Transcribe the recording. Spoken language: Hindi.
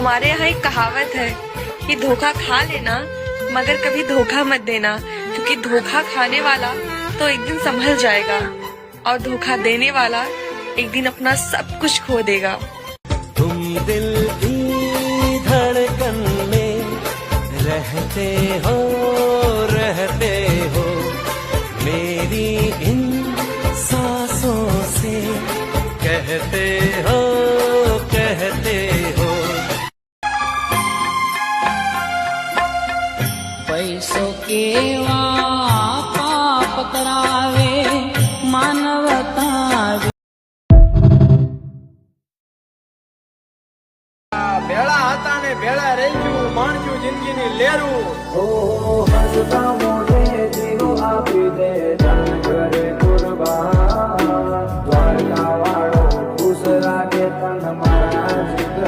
हमारे यहाँ एक कहावत है कि धोखा खा लेना, मगर कभी धोखा मत देना, क्योंकि धोखा खाने वाला तो एक दिन संभल जाएगा, और धोखा देने वाला एक दिन अपना सब कुछ खो देगा। तुम दिल की धड़कन में रहते हो रहते हो, मेरी इन सांसों से कहते हो, कहते પૈસો કેવા પાપ કરાવે માનવતા ભેળા હતા ને ભેળા રહી ગયું માણસ્યું જિંદગીની લેરું. ઓ હસતા મોઢે જીવો આપી દે ધન મારા